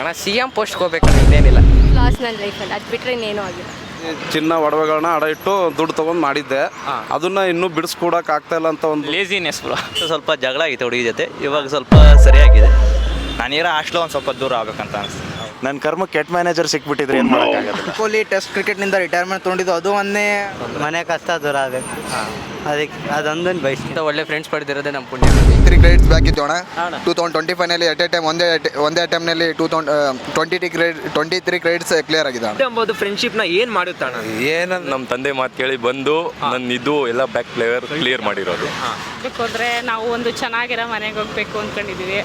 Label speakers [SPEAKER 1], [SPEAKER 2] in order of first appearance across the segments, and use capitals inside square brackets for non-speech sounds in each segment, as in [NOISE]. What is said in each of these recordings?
[SPEAKER 1] ಅಣ್ಣ C M post ಹೋಗ್ಬೇಕಂದ್ರೆ ಇನ್ನೇನಿಲ್ಲ
[SPEAKER 2] ಲಾಸ್ ನನ್ನ ಲೈಫಲ್ಲಿ ಅದು ಬಿಟ್ಟರೆ ಇನ್ನೇನೂ ಆಗಿಲ್ಲ.
[SPEAKER 3] ಚಿನ್ನ ಒಡವೆಗಳನ್ನ ಅಡ ಇಟ್ಟು ದುಡ್ಡು ತಗೊಂಡ್ ಮಾಡಿದ್ದೆ. ಅದನ್ನ ಇನ್ನೂ ಬಿಡಿಸ್ಕೊಡಕ್ ಆಗ್ತಾ ಇಲ್ಲ ಅಂತ ಒಂದು
[SPEAKER 4] ಲೇಸಿನೆಸ್ ಬ್ರೋ ಸ್ವಲ್ಪ ಜಗಳ ಆಗಿತ್ತು ಹುಡುಗಿ ಜೊತೆ. ಇವಾಗ ಸ್ವಲ್ಪ ಸರಿಯಾಗಿದೆ. ನಾನಿರೋ ಹಾಸ್ಟ್ಲು ಒಂದು ಸ್ವಲ್ಪ ದೂರ ಆಗ್ಬೇಕಂತ ಅನಿಸ್ತು
[SPEAKER 5] ನನ್ನ ಕರ್ಮ ಕೆಟ್ಟ ಮ್ಯಾನೇಜರ್ ಸಿಕ್ಬಿಟ್ಟಿದ್ರೆ ಏನು ಮಾಡೋಕ್ಕಾಗಲ್ಲ.
[SPEAKER 6] ಕೊಹ್ಲಿ ಟೆಸ್ಟ್ ಕ್ರಿಕೆಟ್ನಿಂದ ರಿಟೈರ್ಮೆಂಟ್ ತೊಗೊಂಡಿದ್ದು ಅದು ಒಂದೇ
[SPEAKER 7] ಮನೆ ಕಷ್ಟ ದೂರ ಆಗಬೇಕು. ಅದಕ್ಕೆ ಅದೊಂದು ಬಯಸ್ತೀನಿ.
[SPEAKER 1] ಒಳ್ಳೆ ಫ್ರೆಂಡ್ಸ್ ಪಡೆದಿರೋದೇ ನಮ್ಮ ಪುಣ್ಯ.
[SPEAKER 8] ತ್ರೀ ಕ್ರೆಡಿಟ್ಸ್ ಬ್ಯಾಕ್ ಇತ್ತು ಅಣ್ಣ. ಟೂ ತೌಸಂಡ್ ಟ್ವೆಂಟಿ ಫೈವ್ನಲ್ಲಿ ಎಟ್ ಎ ಟೈಮ್ ಒಂದೇ ಒಂದೇ ಟೈಮ್ನಲ್ಲಿ two thousand twenty three credit twenty three credits clear ಆಗಿದೆ ಅಣ್ಣ
[SPEAKER 9] ಎಂಬುದು ಫ್ರೆಂಡ್ಶಿಪ್ನ ಏನು ಮಾಡುತ್ತಣ್ಣ
[SPEAKER 10] ಏನ ನಮ್ಮ ತಂದೆ ಮಾತು ಕೇಳಿ ಬಂದು ನನ್ನ ಇದು ಎಲ್ಲ ಬ್ಯಾಕ್ ಪ್ಲೇಯರ್ ಕ್ಲಿಯರ್ ಮಾಡಿರೋದು.
[SPEAKER 2] ಹೋದ್ರೆ ನಾವು ಒಂದು ಚೆನ್ನಾಗಿರೋ ಮನೆಗೆ ಹೋಗ್ಬೇಕು ಅಂದ್ಕೊಂಡಿದ್ದೀವಿ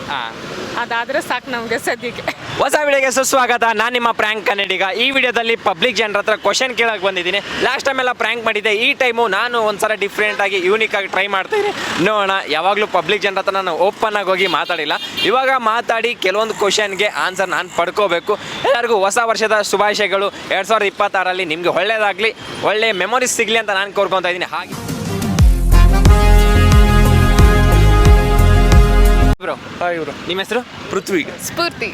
[SPEAKER 2] ಅದಾದರೆ ಸಾಕು ನಮಗೆ ಸದ್ಯಕ್ಕೆ.
[SPEAKER 9] ಹೊಸ ವಿಡಿಯೋಗೆ ಸುಸ್ವಾಗತ. ನಾನು ನಿಮ್ಮ ಪ್ರ್ಯಾಂಕ್ ಕನ್ನಡಿಗ. ಈ ವಿಡಿಯೋದಲ್ಲಿ ಪಬ್ಲಿಕ್ ಜನರ ಹತ್ರ ಕ್ವಶನ್ ಕೇಳಕ್ಕೆ ಬಂದಿದ್ದೀನಿ. ಲಾಸ್ಟ್ ಟೈಮ್ ಎಲ್ಲ ಪ್ರ್ಯಾಂಕ್ ಮಾಡಿದ್ದೆ. ಈ ಟೈಮು ನಾನು ಒಂದ್ಸಲ ಡಿಫ್ರೆಂಟ್ ಯೂನಿಕ್ ಆಗಿ ಟ್ರೈ ಮಾಡ್ತಾ ಇದ್ರೆ ನೋಡೋಣ ಯಾವಾಗಲೂ ಪಬ್ಲಿಕ್ ಜನರ ಹತ್ರ ನಾನು ಓಪನ್ ಆಗಿ ಹೋಗಿ ಮಾತಾಡಿಲ್ಲ. ಇವಾಗ ಮಾತಾಡಿ ಕೆಲವೊಂದು ಕ್ವಶನ್ಗೆ ಆನ್ಸರ್ ನಾನು ಪಡ್ಕೋಬೇಕು. ಎಲ್ಲರಿಗೂ ಹೊಸ ವರ್ಷದ ಶುಭಾಶಯಗಳು. ಎರಡು ಸಾವಿರದ ಇಪ್ಪತ್ತಾರಲ್ಲಿ ನಿಮಗೆ ಒಳ್ಳೇದಾಗಲಿ, ಒಳ್ಳೆ ಮೆಮೊರೀಸ್ ಸಿಗಲಿ ಅಂತ ನಾನು ಕೋರ್ಕೊತಾ ಇದ್ದೀನಿ. ಹಾಗೆ. ಬ್ರೋ.
[SPEAKER 3] ಇವರು
[SPEAKER 9] ನಿಮ್ಮ ಹೆಸರು?
[SPEAKER 3] ಪೃಥ್ವಿ.
[SPEAKER 2] ಸ್ಫೂರ್ತಿ.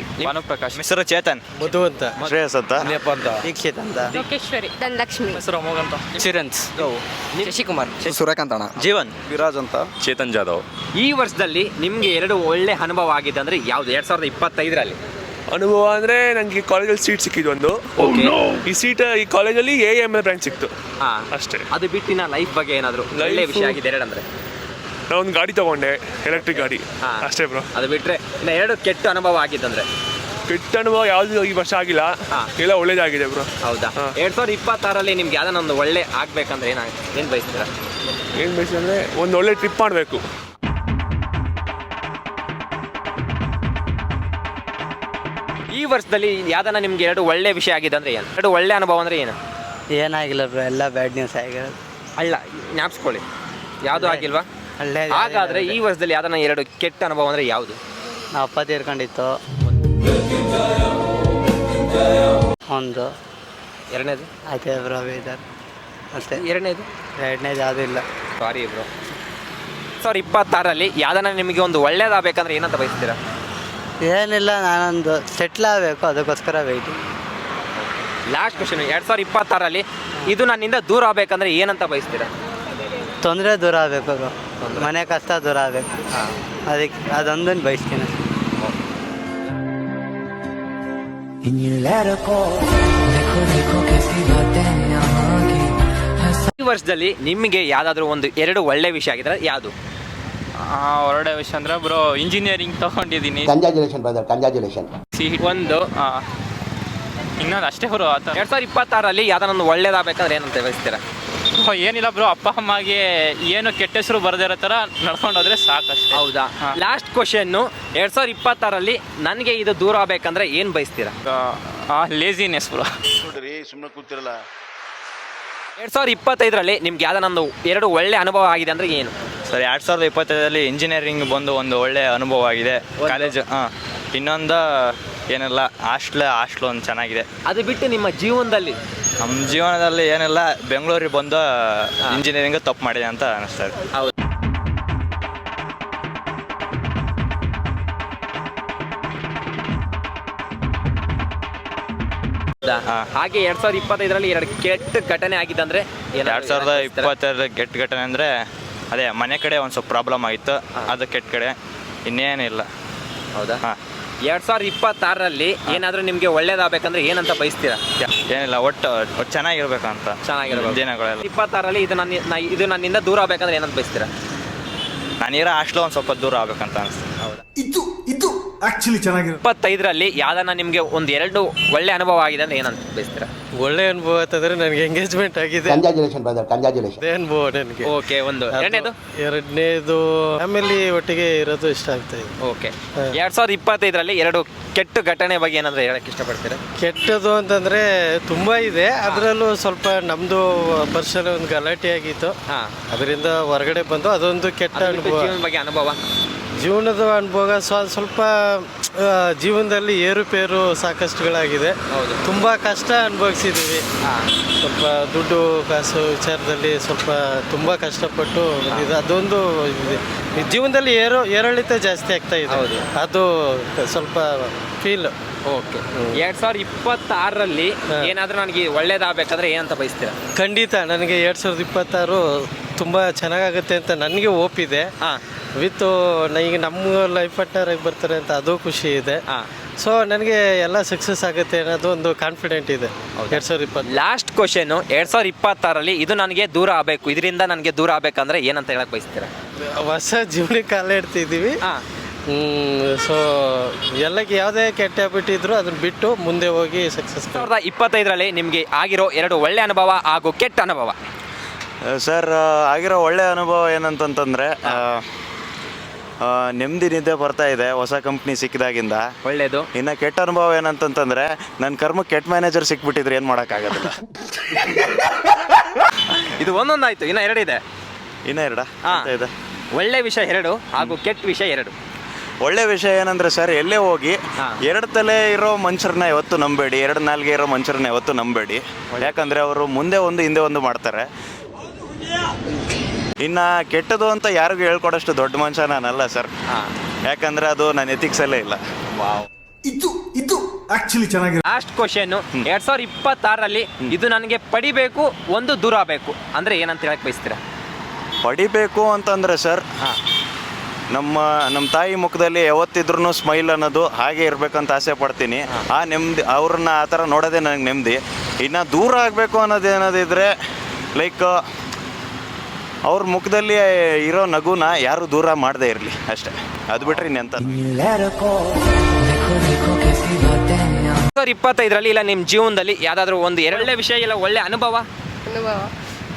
[SPEAKER 4] ಪ್ರಕಾಶ್ ಹೆಸರು ಚೇತನ್.
[SPEAKER 7] ಮಧು ಅಂತ.
[SPEAKER 5] ಶ್ರೇಯಸ್ ಅಂತ.
[SPEAKER 7] ದೀಕ್ಷಿತ್ ಅಂತ.
[SPEAKER 2] ಲೋಕೇಶ್ವರಿ. ಧನಲಕ್ಷ್ಮಿ.
[SPEAKER 1] ಚಿರನ್ಸ್ ಶಶಿಕುಮಾರ್.
[SPEAKER 8] ಸೂರ್ಯಕಾಂತ್ ಅಣ್ಣ.
[SPEAKER 4] ಜೀವನ್.
[SPEAKER 3] ವಿರಾಜ್ ಅಂತ.
[SPEAKER 10] ಚೇತನ್ ಜಾಧವ್.
[SPEAKER 9] ಈ ವರ್ಷದಲ್ಲಿ ನಿಮಗೆ ಎರಡು ಒಳ್ಳೆ ಅನುಭವ ಆಗಿದೆ ಅಂದ್ರೆ ಯಾವ್ದು? ಎರಡ್ ಸಾವಿರದ ಇಪ್ಪತ್ತೈದರಲ್ಲಿ.
[SPEAKER 11] ಅನುಭವ ಅಂದರೆ ನನಗೆ ಕಾಲೇಜಲ್ಲಿ ಸೀಟ್ ಸಿಕ್ಕಿದ್ದು ಒಂದು. ಈ ಸೀಟ್ ಈ ಕಾಲೇಜಲ್ಲಿ ಎ ಎಂ ಎಲ್ ಬ್ರಾಂಚ್ ಸಿಕ್ತು.
[SPEAKER 9] ಹಾ.
[SPEAKER 11] ಅಷ್ಟೇ.
[SPEAKER 9] ಅದು ಬಿಟ್ಟಿನ ಲೈಫ್ ಬಗ್ಗೆ ಏನಾದ್ರು ಒಳ್ಳೆ ವಿಷಯ ಆಗಿದೆ ಎರಡಂದ್ರೆ?
[SPEAKER 11] ನಾನು ಒಂದು ಗಾಡಿ ತಗೊಂಡೆ ಎಲೆಕ್ಟ್ರಿಕ್ ಗಾಡಿ.
[SPEAKER 9] ಹಾ.
[SPEAKER 11] ಅಷ್ಟೇ ಬ್ರೋ
[SPEAKER 9] ಅದು ಬಿಟ್ಟರೆ ಇನ್ನ ಎರಡು ಕೆಟ್ಟ ಅನುಭವ ಆಗಿದ್ದಂದ್ರೆ
[SPEAKER 11] ಕೆಟ್ಟ ಅನುಭವ ಯಾವುದು ಈ ವರ್ಷ ಆಗಿಲ್ಲ.
[SPEAKER 9] ಹಾ.
[SPEAKER 11] ಎಲ್ಲ ಒಳ್ಳೇದಾಗಿದೆ ಬ್ರೋ
[SPEAKER 9] ಹೌದಾ?
[SPEAKER 11] ಎರಡು
[SPEAKER 9] ಎರಡ್ ಸಾವಿರದ ಇಪ್ಪತ್ತಾರಲ್ಲಿ ನಿಮ್ಗೆ ಯಾವ್ದಾನ ಒಂದು ಒಳ್ಳೆ ಆಗ್ಬೇಕಂದ್ರೆ ಏನ ಏನು ಬಯಸ್ತೀರಾ?
[SPEAKER 11] ಏನು ಬಯಸಿದ್ರೆ ಅಂದರೆ ಒಂದು ಒಳ್ಳೆ ಟ್ರಿಪ್ ಮಾಡಬೇಕು.
[SPEAKER 9] ಈ ವರ್ಷದಲ್ಲಿ ಯಾವ್ದಾನ ನಿಮ್ಗೆ ಎರಡು ಒಳ್ಳೆ ವಿಷಯ ಆಗಿದೆ ಅಂದ್ರೆ ಏನು? ಎರಡು ಒಳ್ಳೆ ಅನುಭವ ಅಂದ್ರೆ ಏನು?
[SPEAKER 7] ಏನಾಗಿಲ್ಲ ಬ್ರೋ ಎಲ್ಲ ಬ್ಯಾಡ್ ನ್ಯೂಸ್ ಆಗಿರೋದು.
[SPEAKER 9] ಅಲ್ಲ ಜ್ಞಾಪಿಸ್ಕೊಳ್ಳಿ. ಯಾವುದು ಆಗಿಲ್ವಾ?
[SPEAKER 7] ಒಳ್ಳೆ
[SPEAKER 9] ಹಾಗಾದ್ರೆ ಈ ವರ್ಷದಲ್ಲಿ ಯಾವ್ದನ್ನ ಎರಡು ಕೆಟ್ಟ ಅನುಭವ ಅಂದ್ರೆ ಯಾವುದು?
[SPEAKER 7] ನಾವು ಅಪ್ಪ ತೀರ್ಕೊಂಡಿತ್ತು ಒಂದು.
[SPEAKER 9] ಎರಡನೇದು?
[SPEAKER 7] ಅದೇ ಬ್ರೋ ಬೇಜಾರು ಅಷ್ಟೇ
[SPEAKER 9] ಎರಡನೇದು?
[SPEAKER 7] ಎರಡನೇದು ಯಾವುದೂ ಇಲ್ಲ.
[SPEAKER 9] ಸಾರಿ ಬ್ರೋ. ಸರ್ ಇಪ್ಪತ್ತಾರಲ್ಲಿ ಯಾವ್ದಾನ ನಿಮಗೆ ಒಂದು ಒಳ್ಳೇದಾಗಬೇಕಂದ್ರೆ ಏನಂತ ಬಯಸ್ತೀರಾ?
[SPEAKER 7] ಏನಿಲ್ಲ ನಾನೊಂದು ಸೆಟ್ಲ್ ಆಗಬೇಕು ಅದಕ್ಕೋಸ್ಕರ ವೆಯ್ಟಿಂಗ್
[SPEAKER 9] ಲಾಸ್ಟ್ ಕ್ವಶನ್ ಎರಡು ಸಾವಿರದ ಇಪ್ಪತ್ತಾರಲ್ಲಿ ಇದು ನನ್ನಿಂದ ದೂರ ಆಗಬೇಕಂದ್ರೆ ಏನಂತ ಬಯಸ್ತೀರಾ?
[SPEAKER 7] ತೊಂದರೆ ದೂರ ಆಗಬೇಕು ಬ್ರೋ. ಮನೆ ಕಷ್ಟ ದೂರ ಆಗಬೇಕು. ಅದಕ್ಕೆ ಅದೊಂದನ್ನು ಬಯಸ್ತೀನಿ.
[SPEAKER 9] ಈ ವರ್ಷದಲ್ಲಿ ನಿಮಗೆ ಯಾವ್ದಾದ್ರು ಒಂದು ಎರಡು ಒಳ್ಳೆ ವಿಷಯ ಆಗಿದ್ರೆ ಯಾವುದು?
[SPEAKER 4] ಹೊರಡೆ ವಿಷಯ ಅಂದ್ರೆ ಬ್ರೋ ಇಂಜಿನಿಯರಿಂಗ್ ತಗೊಂಡಿದ್ದೀನಿ.
[SPEAKER 8] ಕಂಗ್ರಾಚುಲೇಷನ್ ಬ್ರದರ್ ಕಂಜಾಜುಲೇಷನ್
[SPEAKER 9] ಒಂದು
[SPEAKER 4] ಇನ್ನೊಂದು ಅಷ್ಟೇ ಬ್ರೋ
[SPEAKER 9] ಎರಡು ಸಾವಿರದ ಇಪ್ಪತ್ತಾರಲ್ಲಿ ಯಾವ್ದಾರ ಒಂದು ಒಳ್ಳೇದಾಗಬೇಕಂದ್ರೆ ಏನಂತ ಬಯಸ್ತೀರಾ
[SPEAKER 4] ಏನಿಲ್ಲ ಬ್ರೋ ಅಪ್ಪ ಅಮ್ಮಗೆ ಏನು ಕೆಟ್ಟ ಹೆಸರು ಬರದಿರೋ ತರ ನಡ್ಕೊಂಡು ಹೋದ್ರೆ ಸಾಕಷ್ಟು.
[SPEAKER 9] ಹೌದಾ? ಲಾಸ್ಟ್ ಕ್ವಶನ್ನು ಎರಡ್ ಸಾವಿರದ ಇಪ್ಪತ್ತಾರಲ್ಲಿ ನನಗೆ ಇದು ದೂರ ಆಗ್ಬೇಕಂದ್ರೆ ಏನು ಬಯಸ್ತೀರಾ?
[SPEAKER 4] Laziness bro.
[SPEAKER 5] ನೋಡ್ರಿ ಸುಮ್ಮನೆ ಕೂತಿರಲ್ಲ.
[SPEAKER 9] ಎರಡು ಸಾವಿರದ ಇಪ್ಪತ್ತೈದರಲ್ಲಿ ನಿಮ್ಗೆ ಯಾವ್ದು ಒಂದು ಎರಡು ಒಳ್ಳೆ ಅನುಭವ ಆಗಿದೆ ಅಂದ್ರೆ ಏನು?
[SPEAKER 4] ಸರ್ ಎರಡ್ ಸಾವಿರದ ಇಪ್ಪತ್ತೈದರಲ್ಲಿ ಇಂಜಿನಿಯರಿಂಗ್ ಬಂದು ಒಂದು ಒಳ್ಳೆ ಅನುಭವ ಆಗಿದೆ. ಕಾಲೇಜು ಹಾಂ. ಇನ್ನೊಂದು ಏನಿಲ್ಲ ಹಾಸ್ಟ್ಲ್ ಹಾಸ್ಟ್ಲು ಒಂದು ಚೆನ್ನಾಗಿದೆ.
[SPEAKER 9] ಅದು ಬಿಟ್ಟು ನಿಮ್ಮ ಜೀವನದಲ್ಲಿ
[SPEAKER 4] ನಮ್ಮ ಜೀವನದಲ್ಲಿ ಏನೆಲ್ಲ ಬೆಂಗಳೂರಿಗೆ ಬಂದು ಇಂಜಿನಿಯರಿಂಗ್ ತಪ್ಪು ಮಾಡಿದೆ ಅಂತ ಅನಿಸ್ತಾ ಇದೆ.
[SPEAKER 9] ಹೌದು. ಹಾಗೆ ಎರಡ್ ಸಾವಿರದ ಇಪ್ಪತ್ತೈದರಲ್ಲಿ ಎರಡು ಕೆಟ್ಟ ಘಟನೆ ಆಗಿದ್ದಂದ್ರೆ ಅಂದ್ರೆ
[SPEAKER 4] ಎರಡ್ ಸಾವಿರದ
[SPEAKER 9] ಇಪ್ಪತ್ತೆರಡು
[SPEAKER 4] ಇಪ್ಪತ್ತರ ಕೆಟ್ಟ ಘಟನೆ ಅಂದ್ರೆ ಅದೇ ಮನೆ ಕಡೆ ಒಂದು ಸ್ವಲ್ಪ ಪ್ರಾಬ್ಲಮ್ ಆಗಿತ್ತು ಅದು ಕೆಟ್ಟ ಕಡೆ ಇನ್ನೇನಿಲ್ಲ.
[SPEAKER 9] ಹೌದಾ?
[SPEAKER 4] ಹಾಂ.
[SPEAKER 9] ಎರಡ್ ಸಾವಿರದ ಇಪ್ಪತ್ತಾರರಲ್ಲಿ ಏನಾದ್ರೂ ನಿಮ್ಗೆ ಒಳ್ಳೇದಾಗಬೇಕಂದ್ರೆ ಏನಂತ ಬಯಸ್ತೀರಾ?
[SPEAKER 4] ಏನಿಲ್ಲ ಒಟ್ಟು ಒಟ್ಟು ಚೆನ್ನಾಗಿರ್ಬೇಕಂತ.
[SPEAKER 9] ಚೆನ್ನಾಗಿರ್ಬೇಕು.
[SPEAKER 4] ದಿನಗಳೆಲ್ಲ.
[SPEAKER 9] ಇಪ್ಪತ್ತಾರಲ್ಲಿ ಇದು ನನ್ನ ಇದು ನನ್ನಿಂದ ದೂರ ಆಗ್ಬೇಕಂದ್ರೆ ಏನಂತ ಬಯಸ್ತೀರಾ?
[SPEAKER 4] ನಾನಿರೋ ಹಾಸ್ಟ್ಲು ಒಂದು ಸ್ವಲ್ಪ ದೂರ ಆಗ್ಬೇಕಂತ ಅನಿಸ್ತೀನಿ
[SPEAKER 8] ಹೌದಾ? ಇದು ಆಕ್ಚುಲಿ ಚೆನ್ನಾಗಿರೋ
[SPEAKER 9] ಇಪ್ಪತ್ತೈದರಲ್ಲಿ ಯಾವ್ದಾನ ನಿಮಗೆ ಒಂದು ಎರಡು ಒಳ್ಳೆ ಅನುಭವ ಆಗಿದೆ ಅಂತ ಏನಂತ ಬಯಸ್ತೀರಾ
[SPEAKER 7] ಒಳ್ಳೆ ಅನುಭವ ಅಂತಂದ್ರೆ ನನಗೆ ಎಂಗೇಜ್ಮೆಂಟ್ ಆಗಿದೆ.
[SPEAKER 8] ಕಂಗ್ರಾಚುಲೇಷನ್ ಬ್ರದರ್ ಕಂಗ್ರಾಚುಲೇಷನ್
[SPEAKER 7] ಅದೇ ಅನುಭವ ನನಗೆ.
[SPEAKER 9] ಓಕೆ ಒಂದು. ಎರಡನೇದು?
[SPEAKER 7] ಎರಡನೇದು ಫ್ಯಾಮಿಲಿ ಒಟ್ಟಿಗೆ ಇರೋದು ಇಷ್ಟ ಆಗ್ತಾ ಇದೆ.
[SPEAKER 9] ಓಕೆ ಎರಡ್ ಸಾವಿರದ ಇಪ್ಪತ್ತೈದರಲ್ಲಿ ಎರಡು ಕೆಟ್ಟ ಘಟನೆ ಬಗ್ಗೆ ಏನಾದ್ರು ಹೇಳಕ್ ಇಷ್ಟಪಡ್ತೀರಾ?
[SPEAKER 7] ಕೆಟ್ಟದು ಅಂತಂದ್ರೆ ತುಂಬಾ ಇದೆ. ಅದರಲ್ಲೂ ಸ್ವಲ್ಪ ನಮ್ದು ಪರ್ಸನಲ್ ಒಂದು ಗಲಾಟೆ ಆಗಿತ್ತು
[SPEAKER 9] ಹಾ.
[SPEAKER 7] ಅದರಿಂದ ಹೊರಗಡೆ ಬಂದು ಅದೊಂದು ಕೆಟ್ಟ ಅನುಭವ.
[SPEAKER 9] ಜೀವನ ಬಗ್ಗೆ ಅನುಭವ.
[SPEAKER 7] ಜೀವನದ ಅನುಭವ ಸ್ವ ಸ್ವಲ್ಪ ಜೀವನದಲ್ಲಿ ಏರುಪೇರು ಸಾಕಷ್ಟುಗಳಾಗಿದೆ. ತುಂಬಾ ಕಷ್ಟ ಅನುಭವಿಸಿದ್ದೀವಿ. ಸ್ವಲ್ಪ ದುಡ್ಡು ಕಾಸು ವಿಚಾರದಲ್ಲಿ ಸ್ವಲ್ಪ ತುಂಬ ಕಷ್ಟಪಟ್ಟು ಇದು ಅದೊಂದು ಜೀವನದಲ್ಲಿ ಏರೋ ಏರಿಳಿತ ಜಾಸ್ತಿ ಆಗ್ತಾ ಇದೆ. ಅದು ಸ್ವಲ್ಪ ಫೀಲ್
[SPEAKER 9] ಓಕೆ. ಎರಡ್ ಸಾವಿರದ ಇಪ್ಪತ್ತಾರರಲ್ಲಿ ಏನಾದರೂ ನನಗೆ ಒಳ್ಳೇದಾಗಬೇಕಾದ್ರೆ ಏನಂತ ಬಯಸ್ತೀರಾ?
[SPEAKER 7] ಖಂಡಿತ ನನಗೆ ಎರಡು ಸಾವಿರದ ಇಪ್ಪತ್ತಾರು ತುಂಬ ಚೆನ್ನಾಗಾಗುತ್ತೆ ಅಂತ ನನಗೆ ಒಪ್ಪಿದೆ
[SPEAKER 9] ಹಾಂ.
[SPEAKER 7] ವಿತ್ ಈಗ ನಮ್ಮ ಲೈಫ್ ಪಾರ್ಟ್ನರ್ ಆಗಿ ಬರ್ತಾರೆ ಅಂತ ಅದು ಖುಷಿ ಇದೆ.
[SPEAKER 9] ಹಾಂ.
[SPEAKER 7] ಸೊ ನನಗೆ ಎಲ್ಲ ಸಕ್ಸಸ್ ಆಗುತ್ತೆ ಅನ್ನೋದು ಒಂದು ಕಾನ್ಫಿಡೆಂಟ್ ಇದೆ. ಎರಡು ಸಾವಿರದ ಇಪ್ಪತ್ತು.
[SPEAKER 9] ಲಾಸ್ಟ್ ಕ್ವಶನ್ ಎರಡ್ ಸಾವಿರದ ಇಪ್ಪತ್ತಾರಲ್ಲಿ ಇದು ನನಗೆ ದೂರ ಆಗಬೇಕು. ಇದರಿಂದ ನನಗೆ ದೂರ ಆಗಬೇಕಂದ್ರೆ ಏನಂತ ಹೇಳಕ್ ಬಯಸ್ತೀರಾ?
[SPEAKER 7] ಹೊಸ ಜೀವನಕ್ಕೆ ಕಾಲ ಇಡ್ತಿದ್ದೀವಿ.
[SPEAKER 9] ಹಾ.
[SPEAKER 7] ಸೊ ಎಲ್ಲಕ್ಕೆ ಯಾವುದೇ ಕೆಟ್ಟ ಹ್ಯಾಬಿಟ್ ಇದ್ರು ಅದನ್ನ ಬಿಟ್ಟು ಮುಂದೆ ಹೋಗಿ ಸಕ್ಸಸ್
[SPEAKER 9] ಸಾವಿರದ ಇಪ್ಪತ್ತೈದರಲ್ಲಿ ನಿಮಗೆ ಆಗಿರೋ ಎರಡು ಒಳ್ಳೆ ಅನುಭವ ಹಾಗೂ ಕೆಟ್ಟ ಅನುಭವ.
[SPEAKER 5] ಸರ್ ಆಗಿರೋ ಒಳ್ಳೆ ಅನುಭವ ಏನಂತಂತಂದ್ರೆ ನೆಮ್ಮದಿ ನಿದ್ದೆ ಬರ್ತಾ ಇದೆ ಹೊಸ ಕಂಪ್ನಿ ಸಿಕ್ಕಿದಾಗಿಂದ.
[SPEAKER 9] ಒಳ್ಳೇದು.
[SPEAKER 5] ಇನ್ನು ಕೆಟ್ಟ ಅನುಭವ ಏನಂತಂತಂದರೆ ನನ್ನ ಕರ್ಮ ಕೆಟ್ಟ ಮ್ಯಾನೇಜರ್ ಸಿಕ್ಬಿಟ್ಟಿದ್ರೆ ಏನು ಮಾಡೋಕ್ಕಾಗಲ್ಲ [LAUGHS]
[SPEAKER 9] ಇದು ಒಂದೊಂದಾಯ್ತು ಇನ್ನು ಎರಡಿದೆ.
[SPEAKER 5] ಇನ್ನು ಎರಡ?
[SPEAKER 9] ಹಾ.
[SPEAKER 5] ಇದೆ?
[SPEAKER 9] ಒಳ್ಳೆ ವಿಷಯ ಎರಡು ಹಾಗೂ ಕೆಟ್ಟ ವಿಷಯ ಎರಡು.
[SPEAKER 5] ಒಳ್ಳೆ ವಿಷಯ ಏನಂದ್ರೆ ಸರ್ ಎಲ್ಲೇ ಹೋಗಿ
[SPEAKER 9] ಹಾ.
[SPEAKER 5] ಎರಡು ತಲೆ ಇರೋ ಮನುಷ್ಯರನ್ನ ಇವತ್ತು ನಂಬೇಡಿ ಎರಡು ನಾಲ್ಗೆ ಇರೋ ಮನುಷ್ಯರನ್ನ ಇವತ್ತು ನಂಬೇಡಿ. ಯಾಕಂದ್ರೆ ಅವರು ಮುಂದೆ ಒಂದು ಹಿಂದೆ ಒಂದು ಮಾಡ್ತಾರೆ. ಇನ್ನ ಕೆಟ್ಟದು ಅಂತ ಯಾರಿಗೂ ಹೇಳ್ಕೊಡೋಷ್ಟು ದೊಡ್ಡ ಮನುಷ್ಯ ನಾನಲ್ಲ ಸರ್. ಯಾಕಂದ್ರೆ ಅದು ನನ್ನ ಎಥಿಕ್ಸಲ್ಲೇ ಇಲ್ಲ.
[SPEAKER 9] ಲಾಸ್ಟ್ ಕ್ವಶನ್ ಎರಡ್ ಸಾವಿರದ ಇಪ್ಪತ್ತಾರರಲ್ಲಿ ಇದು ನನಗೆ ಪಡಿಬೇಕು ಒಂದು ದೂರ ಆಗಬೇಕು. ಅಂದ್ರೆ ಏನಂತ ಹೇಳಕ್ ಬಯಸ್ತೀರಾ?
[SPEAKER 5] ಪಡಿಬೇಕು ಅಂತಂದ್ರೆ ಸರ್ ನಮ್ಮ ನಮ್ಮ ತಾಯಿ ಮುಖದಲ್ಲಿ ಯಾವತ್ತಿದ್ರೂ ಸ್ಮೈಲ್ ಅನ್ನೋದು ಹಾಗೆ ಇರಬೇಕಂತ ಆಸೆ ಪಡ್ತೀನಿ. ಆ ನೆಮ್ಮದಿ ಅವ್ರನ್ನ ಆ ಥರ ನೋಡೋದೇ ನನಗೆ ನೆಮ್ಮದಿ. ಇನ್ನು ದೂರ ಆಗಬೇಕು ಅನ್ನೋದು ಏನಾದಿದ್ರೆ ಲೈಕ್ ಅವ್ರ ಮುಖದಲ್ಲಿ ಇರೋ ನಗುನ ಯಾರು ದೂರ ಮಾಡದೇ ಇರಲಿ ಅಷ್ಟೇ. ಅದು ಬಿಟ್ರೆ ಇನ್ನೆಂತ.
[SPEAKER 9] ಸಾವಿರದ ಇಪ್ಪತ್ತೈದರಲ್ಲಿ ಇಲ್ಲ ನಿಮ್ಮ ಜೀವನದಲ್ಲಿ ಯಾವ್ದಾದ್ರೂ ಒಂದು ಎರಡನೇ ವಿಷಯ ಇಲ್ಲ ಒಳ್ಳೆ ಅನುಭವ?
[SPEAKER 2] ಅನುಭವ.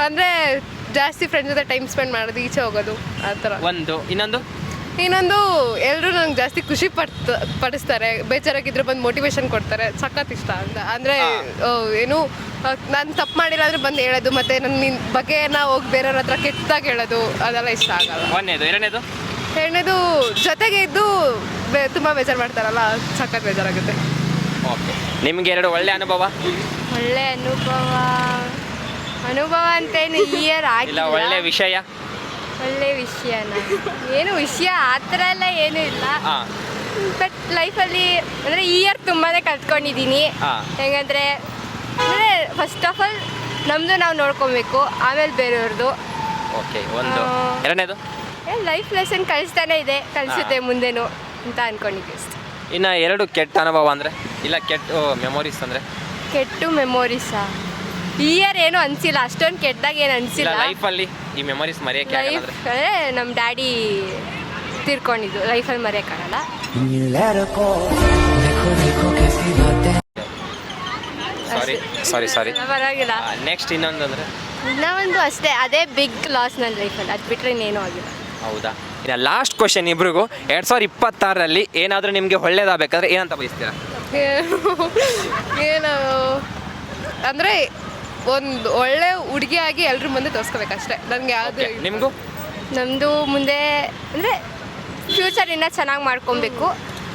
[SPEAKER 2] ಅಂದರೆ ಜಾಸ್ತಿ ಫ್ರೆಂಡ್ ಜೊತೆ ಟೈಮ್ ಸ್ಪೆಂಡ್ ಮಾಡೋದು ಈಚೆ ಹೋಗೋದು ಆ ಥರ.
[SPEAKER 9] ಒಂದು ಇನ್ನೊಂದು?
[SPEAKER 2] ಇನ್ನೊಂದು ಎಲ್ಲರೂ ನಂಗೆ ಜಾಸ್ತಿ ಖುಷಿ ಪಡ್ತ ಪಡಿಸ್ತಾರೆ. ಬೇಜಾರಾಗಿದ್ರೆ ಬಂದು ಮೋಟಿವೇಶನ್ ಕೊಡ್ತಾರೆ. ಸಖತ್ ಇಷ್ಟ ಅಂತ. ಅಂದರೆ ಏನು ನಾನು ತಪ್ಪು ಮಾಡಿಲ್ಲ ಅಂದರೆ ಬಂದು ಹೇಳೋದು ಮತ್ತೆ ನನ್ನ ನಿನ್ ಬಗ್ಗೆನ ಹೋಗಿ ಬೇರೆಯವ್ರ ಹತ್ರ ಕೆಟ್ಟದಾಗ ಹೇಳೋದು ಅದೆಲ್ಲ ಇಷ್ಟ ಆಗಲ್ಲ.
[SPEAKER 9] ಒಂದನೇದು ಎರಡನೇದು?
[SPEAKER 2] ಎರಡನೇದು ಜೊತೆಗೆ ಇದ್ದು ಬೇ ತುಂಬ ಬೇಜಾರು ಮಾಡ್ತಾರಲ್ಲ ಸಖತ್ ಬೇಜಾರಾಗುತ್ತೆ.
[SPEAKER 9] ಓಕೆ. ನಿಮ್ಗೆ ಎರಡು ಒಳ್ಳೆ ಅನುಭವ?
[SPEAKER 2] ಒಳ್ಳೆ ಅನುಭವ. ಅನುಭವ ಅಂತೇನು ಇಯರ್
[SPEAKER 9] ಆಗಿಲ್ಲ. ಒಳ್ಳೆ ವಿಷಯ.
[SPEAKER 2] ಒಳ್ಳೆ ವಿಷಯನ ಏನು ವಿಷಯ ಆ ಥರ ಎಲ್ಲ ಏನೂ ಇಲ್ಲ.
[SPEAKER 9] ಹಾ
[SPEAKER 2] ಬಟ್ ಲೈಫಲ್ಲಿ ಅಂದರೆ ಈ ಇಯರ್ ತುಂಬಾ ಕಲ್ತ್ಕೊಂಡಿದ್ದೀನಿ
[SPEAKER 9] ಹಾ.
[SPEAKER 2] ಹೆಂಗಂದರೆ ಅಂದರೆ ಫಸ್ಟ್ ಆಫ್ ಆಲ್ ನಮ್ಮದು ನಾವು ನೋಡ್ಕೊಬೇಕು ಆಮೇಲೆ ಬೇರೆಯವ್ರದ್ದು
[SPEAKER 9] ಓಕೆ ಒಂದು.
[SPEAKER 2] ಆ.
[SPEAKER 9] ಎರಡನೇದು?
[SPEAKER 2] ಲೈಫ್ ಲೆಸನ್ ಕಲಿಸ್ತಾನೆ ಇದೆ ಕಲಿಸುತ್ತೆ ಮುಂದೆನೂ ಅಂತ ಅನ್ಕೊಂಡಿದ್ದೆ ಅಷ್ಟೆ.
[SPEAKER 9] ಇನ್ನು ಎರಡು ಕೆಟ್ಟ ಅನುಭವ ಅಂದರೆ ಇಲ್ಲ ಕೆಟ್ಟ ಮೆಮೊರೀಸ್ ಅಂದರೆ?
[SPEAKER 2] ಕೆಟ್ಟು ಮೆಮೊರೀಸಾ ಇಯರ್ ಏನು ಅನ್ಸಿಲ್ಲ ಅಷ್ಟೊಂದು ಕೆಟ್ಟದಾಗ ಏನು ಅನ್ಸಿಲ್ಲ.
[SPEAKER 9] ಲೈಫಲ್ಲಿ ಈ ಮೆಮೊರೀಸ್ ಮರೆಯಕ್ಕೆ ಆಗಲ್ಲ
[SPEAKER 2] ಲೈಫ್ ಅಂದರೆ ನಮ್ಮ ಡ್ಯಾಡಿ ತೀರ್ಕೊಂಡಿದ್ದು ಲೈಫಲ್ಲಿ ಮರೆಯೋಕ್ಕಾಗಲ್ಲ
[SPEAKER 9] ಸಾರಿ ಸಾರಿ ಸಾರಿ
[SPEAKER 2] ಪರವಾಗಿಲ್ಲ.
[SPEAKER 9] ನೆಕ್ಸ್ಟ್ ಇನ್ನೊಂದು ಅಂದ್ರೆ
[SPEAKER 2] ಇನ್ನೊಂದು ಅಷ್ಟೇ ಅದೇ ಬಿಗ್ ಲಾಸ್ ನನ್ನ ಲೈಫಲ್ಲಿ ಅದು ಬಿಟ್ಟರೆ ಇನ್ನೇನೂ ಆಗಿಲ್ಲ.
[SPEAKER 9] ಹೌದಾ? ಇನ್ನು ಲಾಸ್ಟ್ ಕ್ವಶನ್ ಇಬ್ರಿಗೂ. ಎರಡು ಸಾವಿರದ ಇಪ್ಪತ್ತಾರರಲ್ಲಿ ಏನಾದರೂ ನಿಮಗೆ ಒಳ್ಳೇದಾಗಬೇಕಾದ್ರೆ ಏನಂತ ಬಯಸ್ತೀರಾ? [LAUGHS]
[SPEAKER 2] ಏನು? ಅಂದರೆ ಒಂದು ಒಳ್ಳೆ ಹುಡುಗಿಯಾಗಿ ಎಲ್ರ ಮುಂದೆ ತೋರಿಸ್ಕೋಬೇಕಷ್ಟೇ. ನನಗೆ ಯಾವುದು
[SPEAKER 9] ನಿಮಗೂ?
[SPEAKER 2] ನಮ್ಮದು ಮುಂದೆ ಅಂದರೆ ಫ್ಯೂಚರ್ ಇನ್ನೂ ಚೆನ್ನಾಗಿ ಮಾಡ್ಕೊಬೇಕು.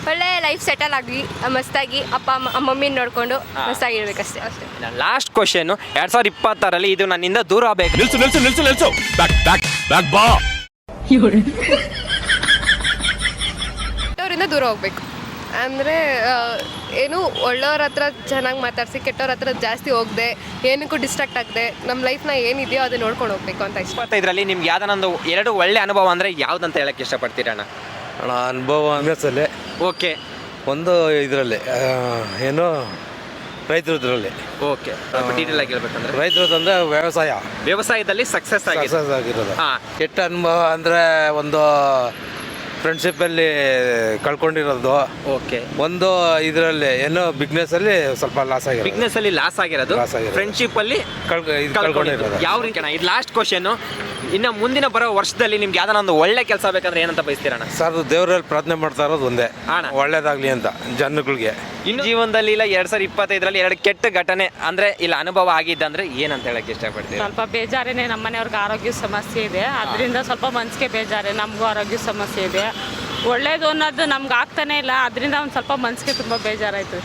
[SPEAKER 2] ಒಳ್ಳೆ ಲೈಫ್ ಸೆಟಲ್ ಆಗಲಿ ಮಸ್ತಾಗಿ ಅಪ್ಪ ಅಮ್ಮ ಮಮ್ಮಿನ ನೋಡಿಕೊಂಡು ಮಸ್ತಾಗಿ ಇರಬೇಕಷ್ಟೇ ಅಷ್ಟೇ
[SPEAKER 9] ಲಾಸ್ಟ್ ಕ್ವಶನ್ ಎರಡು ಸಾವಿರದ ಇಪ್ಪತ್ತಾರಲ್ಲಿ ಇದು ನನ್ನಿಂದ ದೂರ ಆಗಬೇಕು.
[SPEAKER 10] ನಿಲ್ಸು ನಿಲ್ಸು ನಿಲ್ಸು ನಿಲ್ಸು. ಬ್ಯಾಕ್ ಬ್ಯಾಕ್ ಬ್ಯಾಕ್ ಬಾ.
[SPEAKER 2] ಇವರಿಂದ ದೂರ ಹೋಗ್ಬೇಕು. ಅಂದರೆ ಏನು ಒಳ್ಳೆಯವ್ರ ಹತ್ರ ಚೆನ್ನಾಗಿ ಮಾತಾಡಿಸಿ ಕೆಟ್ಟವ್ರ ಹತ್ರ ಜಾಸ್ತಿ ಹೋಗದೆ ಏನಕ್ಕೂ ಡಿಸ್ಟ್ರಾಕ್ಟ್ ಆಗದೆ ನಮ್ಮ ಲೈಫ್ನ ಏನಿದೆಯೋ ಅದು ನೋಡ್ಕೊಂಡು ಹೋಗ್ಬೇಕು ಅಂತ ಇಷ್ಟ.
[SPEAKER 9] ಇದರಲ್ಲಿ ನಿಮ್ಗೆ ಯಾವ್ದಾನೊಂದು ಎರಡು ಒಳ್ಳೆ ಅನುಭವ ಅಂದರೆ ಯಾವ್ದಂತ ಹೇಳಕ್ಕೆ ಇಷ್ಟಪಡ್ತೀರಾ ಅಣ್ಣ?
[SPEAKER 7] ಅಣ್ಣ ಅನುಭವ ಅನ್ಸಲ್ಲಿ
[SPEAKER 9] ಓಕೆ.
[SPEAKER 7] ಒಂದು ಇದರಲ್ಲಿ ಏನು ರೈತರದ್ರಲ್ಲಿ
[SPEAKER 9] ಓಕೆ. ಡೀಟೇಲ್ ಆಗಿ ಹೇಳ್ಬೇಕಂದ್ರೆ?
[SPEAKER 7] ರೈತರದಂದ್ರೆ ವ್ಯವಸಾಯ.
[SPEAKER 9] ವ್ಯವಸಾಯದಲ್ಲಿ ಸಕ್ಸಸ್ ಆಗಿ
[SPEAKER 7] ಸಕ್ಸಸ್ ಆಗಿರೋದು.
[SPEAKER 9] ಹಾ.
[SPEAKER 7] ಕೆಟ್ಟ ಅನುಭವ ಅಂದರೆ ಒಂದು ಫ್ರೆಂಡ್ಶಿಪ್ಪಲ್ಲಿ ಕಳ್ಕೊಂಡಿರೋದು.
[SPEAKER 9] ಓಕೆ
[SPEAKER 7] ಒಂದು ಇದರಲ್ಲಿ ಏನೋ ಬಿಸ್ನೆಸ್ಸಲ್ಲಿ ಸ್ವಲ್ಪ ಲಾಸ್ ಆಗಿದೆ
[SPEAKER 9] ಬಿಸ್ನೆಸ್ ಅಲ್ಲಿ ಲಾಸ್ ಆಗಿರೋದು.
[SPEAKER 7] Loss ಆಗಿರೋದು.
[SPEAKER 9] ಫ್ರೆಂಡ್ಶಿಪ್ ಅಲ್ಲಿ
[SPEAKER 7] ಇದು ಕಳ್ಕೊಂಡಿರೋದು.
[SPEAKER 9] ಯಾವ ರೀತಿ ಅಣ್ಣ? ಇದು ಲಾಸ್ಟ್ ಕ್ವಶನ್ ಇನ್ನು ಮುಂದಿನ ಬರೋ ವರ್ಷದಲ್ಲಿ ನಿಮ್ಗೆ ಯಾವ್ದಾನ ಒಂದು ಒಳ್ಳೆ ಕೆಲಸ ಬೇಕಂದ್ರೆ ಏನಂತ ಬಯಸ್ತೀರಣ್ಣ
[SPEAKER 7] ಸರ್ ದೇವರಲ್ಲಿ ಪ್ರಾರ್ಥನೆ ಮಾಡ್ತಾ ಇರೋದು ಒಂದೇ.
[SPEAKER 9] ಅಣ್ಣ.
[SPEAKER 7] ಒಳ್ಳೇದಾಗ್ಲಿ ಅಂತ ಜನಗಳಿಗೆ.
[SPEAKER 9] ಇನ್ನು ಜೀವನದಲ್ಲಿ ಇಲ್ಲ ಎರಡ್ ಸಾವಿರದ ಇಪ್ಪತ್ತೈದರಲ್ಲಿ ಎರಡು ಕೆಟ್ಟ ಘಟನೆ ಅಂದ್ರೆ ಇಲ್ಲ ಅನುಭವ ಆಗಿದ್ದಂದ್ರೆ ಏನಂತ ಹೇಳಕ್ ಇಷ್ಟಪಡ್ತೀವಿ
[SPEAKER 2] ಸ್ವಲ್ಪ ಬೇಜಾರೇನೆ ನಮ್ಮನೆಯವ್ರಿಗೆ ಆರೋಗ್ಯ ಸಮಸ್ಯೆ ಇದೆ. ಅದರಿಂದ ಸ್ವಲ್ಪ ಮನ್ಸಿಗೆ ಬೇಜಾರೆ ನಮಗೂ ಆರೋಗ್ಯ ಸಮಸ್ಯೆ ಇದೆ.
[SPEAKER 12] ಒಳ್ಳೇದು ಅನ್ನೋದು ನಮ್ಗೆ ಆಗ್ತಾನೆ ಇಲ್ಲ. ಅದರಿಂದ ಒಂದು ಸ್ವಲ್ಪ ಮನಸ್ಸಿಗೆ ತುಂಬ ಬೇಜಾರಾಯಿತು.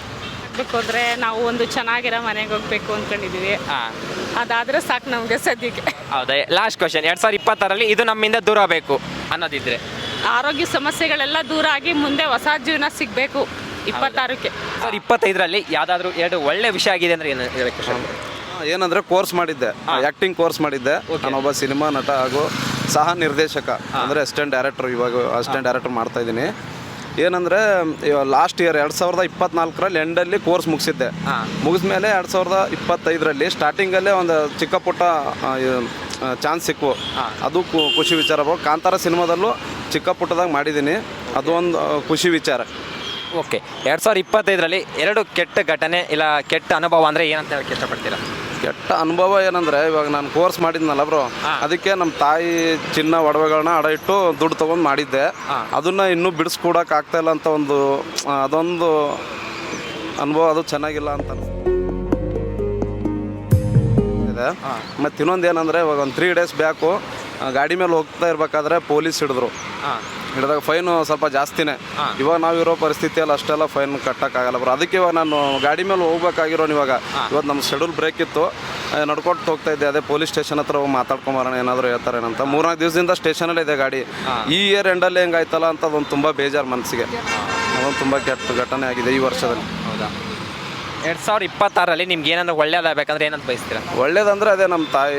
[SPEAKER 12] ಬೇಕು ಅಂದರೆ ನಾವು ಒಂದು ಚೆನ್ನಾಗಿರೋ ಮನೆಗೆ ಹೋಗ್ಬೇಕು ಅಂದ್ಕೊಂಡಿದ್ದೀವಿ
[SPEAKER 9] ಹಾಂ.
[SPEAKER 12] ಅದಾದರೆ ಸಾಕು ನಮಗೆ ಸದ್ಯಕ್ಕೆ.
[SPEAKER 9] ಹೌದಾ? ಲಾಸ್ಟ್ ಕ್ವಶನ್ ಎರಡು ಸಾವಿರದ ಇಪ್ಪತ್ತಾರಲ್ಲಿ ಇದು ನಮ್ಮಿಂದ ದೂರ ಬೇಕು ಅನ್ನೋದಿದ್ರೆ?
[SPEAKER 12] ಆರೋಗ್ಯ ಸಮಸ್ಯೆಗಳೆಲ್ಲ ದೂರ ಆಗಿ ಮುಂದೆ ಹೊಸ ಜೀವನ ಸಿಗಬೇಕು ಇಪ್ಪತ್ತಾರಕ್ಕೆ.
[SPEAKER 9] ಸರ್ ಇಪ್ಪತ್ತೈದರಲ್ಲಿ ಯಾವುದಾದ್ರೂ ಎರಡು ಒಳ್ಳೆ ವಿಷಯ ಆಗಿದೆ ಅಂದರೆ ಏನು ಹೇಳಕ್ಕೆ ಇಷ್ಟಪಡ್ತೀರಾ?
[SPEAKER 3] ಏನಂದ್ರೆ ಕೋರ್ಸ್ ಮಾಡಿದ್ದೆ. ಆಕ್ಟಿಂಗ್ ಕೋರ್ಸ್ ಮಾಡಿದ್ದೆ. ನಾನೊಬ್ಬ ಸಿನಿಮಾ ನಟ ಹಾಗೂ ಸಹ ನಿರ್ದೇಶಕ ಅಂದರೆ ಅಸಿಸ್ಟೆಂಟ್ ಡೈರೆಕ್ಟರ್ ಇವಾಗ ಅಸಿಸ್ಟೆಂಟ್ ಡೈರೆಕ್ಟರ್ ಮಾಡ್ತಾ ಇದ್ದೀನಿ. ಏನಂದರೆ ಲಾಸ್ಟ್ ಇಯರ್ ಎರಡು ಸಾವಿರದ ಇಪ್ಪತ್ನಾಲ್ಕರಲ್ಲಿ ಎಂಡಲ್ಲಿ ಕೋರ್ಸ್ ಮುಗಿಸಿದ್ದೆ. ಮುಗಿದ್ಮೇಲೆ ಎರಡು ಸಾವಿರದ ಇಪ್ಪತ್ತೈದರಲ್ಲಿ ಸ್ಟಾರ್ಟಿಂಗಲ್ಲೇ ಒಂದು ಚಿಕ್ಕ ಪುಟ್ಟ ಚಾನ್ಸ್ ಸಿಕ್ಕು. ಅದು ಖುಷಿ ವಿಚಾರ. ಕಾಂತಾರ ಸಿನಿಮಾದಲ್ಲೂ ಚಿಕ್ಕ ಪುಟ್ಟದಾಗ ಮಾಡಿದ್ದೀನಿ. ಅದು ಒಂದು ಖುಷಿ ವಿಚಾರ.
[SPEAKER 9] ಓಕೆ. ಎರಡು ಸಾವಿರದ ಇಪ್ಪತ್ತೈದರಲ್ಲಿ ಎರಡು ಕೆಟ್ಟ ಘಟನೆ ಇಲ್ಲ ಕೆಟ್ಟ ಅನುಭವ ಅಂದರೆ ಏನಂತ ಹೇಳಕ್ಕೆ ಇಷ್ಟಪಡ್ತೀರಾ?
[SPEAKER 3] ಕೆಟ್ಟ ಅನುಭವ ಏನಂದ್ರೆ ಇವಾಗ ನಾನು ಕೋರ್ಸ್ ಮಾಡಿದ್ನಲ್ಲ ಬ್ರೋ ಅದಕ್ಕೆ ನಮ್ಮ ತಾಯಿ ಚಿನ್ನ ಒಡವೆಗಳನ್ನ ಅಡ ಇಟ್ಟು ದುಡ್ಡು ತಗೊಂಡು ಮಾಡಿದ್ದೆ. ಅದನ್ನ ಇನ್ನೂ ಬಿಡಿಸ್ಕೊಡಕ್ ಆಗ್ತಾ ಇಲ್ಲ ಅಂತ ಒಂದು ಅದೊಂದು ಅನುಭವ ಅದು ಚೆನ್ನಾಗಿಲ್ಲ ಅಂತ. ಇದೆ ಮತ್ತು ಇನ್ನೊಂದು ಏನಂದರೆ ಇವಾಗ ಒಂದು ತ್ರೀ ಡೇಸ್ ಬ್ಯಾಕು ಗಾಡಿ ಮೇಲೆ ಹೋಗ್ತಾ ಇರ್ಬೇಕಾದ್ರೆ ಪೊಲೀಸ್ ಹಿಡಿದ್ರು. ಹಿಡಿದಾಗ ಫೈನು ಸ್ವಲ್ಪ ಜಾಸ್ತಿನೇ. ಇವಾಗ ನಾವು ಇರೋ ಪರಿಸ್ಥಿತಿಯಲ್ಲಿ ಅಷ್ಟೆಲ್ಲ ಫೈನ್ ಕಟ್ಟಕ್ಕಾಗಲ್ಲ ಬರೋ ಅದಕ್ಕೆ ಇವಾಗ ನಾನು ಗಾಡಿ ಮೇಲೆ ಹೋಗ್ಬೇಕಾಗಿರೋನು ಇವಾಗ. ಇವತ್ತು ನಮ್ಮ ಶೆಡ್ಯೂಲ್ ಬ್ರೇಕ್ ಇತ್ತು. ನಡ್ಕೊಂಡು ನಡ್ಕೊಟ್ಟು ಹೋಗ್ತಾ ಇದ್ದೆ. ಅದೇ ಪೊಲೀಸ್ ಸ್ಟೇಷನ್ ಹತ್ರ ಹೋಗಿ ಮಾತಾಡ್ಕೊಂಬರೋಣ ಏನಾದರೂ ಹೇಳ್ತಾರೆ ಅಂತ. ಮೂರ್ನಾಲ್ಕು ದಿವಸದಿಂದ ಸ್ಟೇಷನಲ್ಲೇ ಇದೆ ಗಾಡಿ. ಈ ಇಯರ್ ಎಂಡಲ್ಲಿ ಹೆಂಗಾಯ್ತಲ್ಲ ಅಂತ ಅದೊಂದು ತುಂಬ ಬೇಜಾರು ಮನಸ್ಸಿಗೆ ಅದೊಂದು ತುಂಬ ಕೆಟ್ಟ ಘಟನೆ ಆಗಿದೆ ಈ ವರ್ಷದಲ್ಲಿ.
[SPEAKER 9] ಹೌದಾ? ಎರಡು ಸಾವಿರದ ಇಪ್ಪತ್ತಾರಲ್ಲಿ ನಿಮ್ಗೆ ಏನಾದ್ರು ಒಳ್ಳೇದಾಗಬೇಕಂದ್ರೆ ಏನಂತ ಬಯಸ್ತೀರಾ?
[SPEAKER 3] ಒಳ್ಳೇದಂದ್ರೆ ಅದೇ ನಮ್ಮ ತಾಯಿ